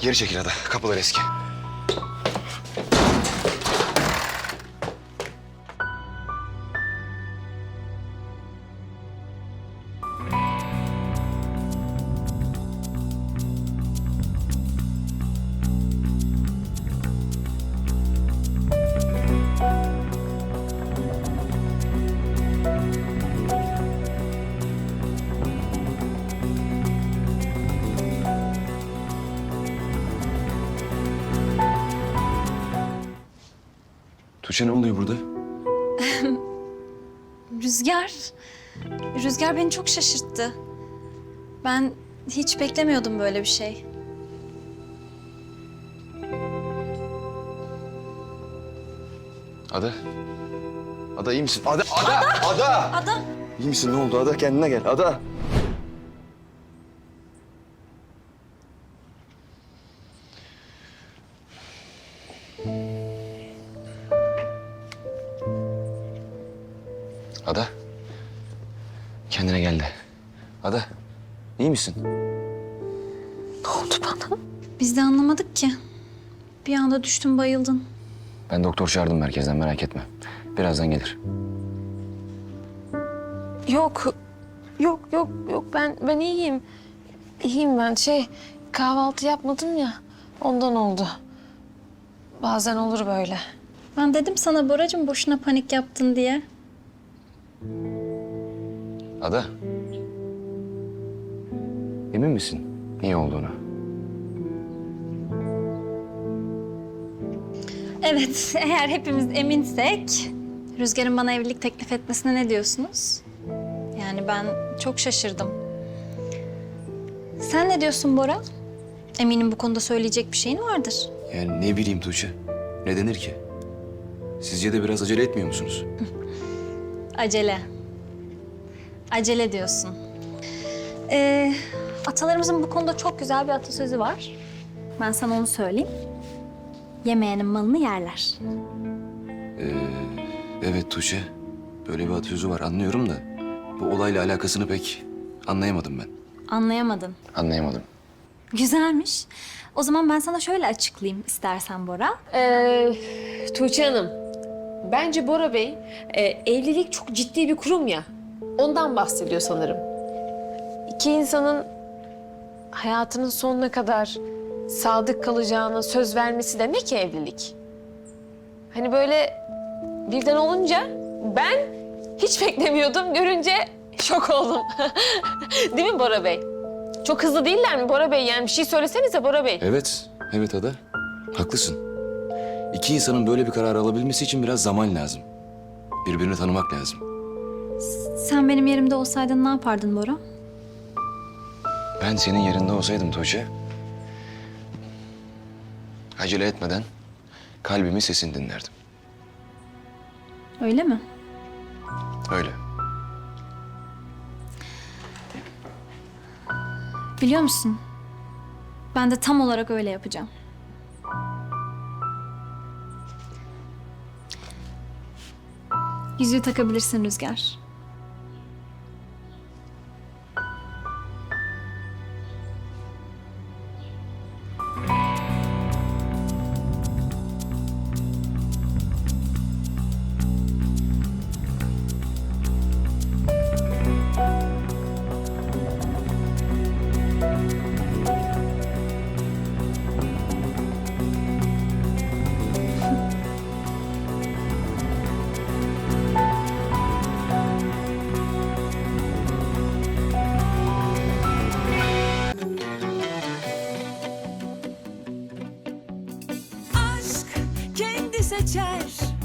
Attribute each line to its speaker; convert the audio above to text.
Speaker 1: Geri çekil hadi. Kapılar eski. Tuğçe ne oluyor burada?
Speaker 2: Rüzgar. Rüzgar beni çok şaşırttı. Ben hiç beklemiyordum böyle bir şey.
Speaker 1: Ada. Ada iyi misin? Ada, Ada, Ada.
Speaker 2: Ada.
Speaker 1: İyi misin? Ne oldu Ada? Kendine gel. Ada. Ada. Kendine gel de. Ada. iyi misin?
Speaker 2: Ne oldu bana? Biz de anlamadık ki. Bir anda düştün bayıldın.
Speaker 1: Ben doktor çağırdım merkezden merak etme. Birazdan gelir.
Speaker 3: Yok. Yok yok yok ben ben iyiyim. İyiyim ben. Şey kahvaltı yapmadım ya. Ondan oldu. Bazen olur böyle.
Speaker 2: Ben dedim sana Boracığım boşuna panik yaptın diye.
Speaker 1: Ada. Emin misin iyi olduğunu?
Speaker 2: Evet, eğer hepimiz eminsek Rüzgar'ın bana evlilik teklif etmesine ne diyorsunuz? Yani ben çok şaşırdım. Sen ne diyorsun Bora? Eminim bu konuda söyleyecek bir şeyin vardır.
Speaker 1: Yani ne bileyim Tuğçe. Ne denir ki? Sizce de biraz acele etmiyor musunuz?
Speaker 2: Acele. Acele diyorsun. Ee, atalarımızın bu konuda çok güzel bir atasözü var. Ben sana onu söyleyeyim. Yemeyenin malını yerler.
Speaker 1: Evet Tuğçe. Böyle bir atasözü var anlıyorum da... ...bu olayla alakasını pek anlayamadım ben.
Speaker 2: Anlayamadın.
Speaker 1: Anlayamadım.
Speaker 2: Güzelmiş. O zaman ben sana şöyle açıklayayım istersen Bora.
Speaker 3: Ee, Tuğçe Hanım. Bence Bora Bey e, evlilik çok ciddi bir kurum ya. Ondan bahsediyor sanırım. İki insanın hayatının sonuna kadar sadık kalacağına söz vermesi demek ki evlilik. Hani böyle birden olunca ben hiç beklemiyordum. Görünce şok oldum. Değil mi Bora Bey? Çok hızlı değiller mi Bora Bey? Yani bir şey söylesenize Bora Bey.
Speaker 1: Evet, evet Ada. Haklısın. İki insanın böyle bir karar alabilmesi için biraz zaman lazım. Birbirini tanımak lazım.
Speaker 2: Sen benim yerimde olsaydın ne yapardın Bora?
Speaker 1: Ben senin yerinde olsaydım Tuğçe... ...acele etmeden kalbimin sesini dinlerdim.
Speaker 2: Öyle mi?
Speaker 1: Öyle.
Speaker 2: Biliyor musun? Ben de tam olarak öyle yapacağım. Yüzüğü takabilirsin Rüzgar.
Speaker 4: Seçer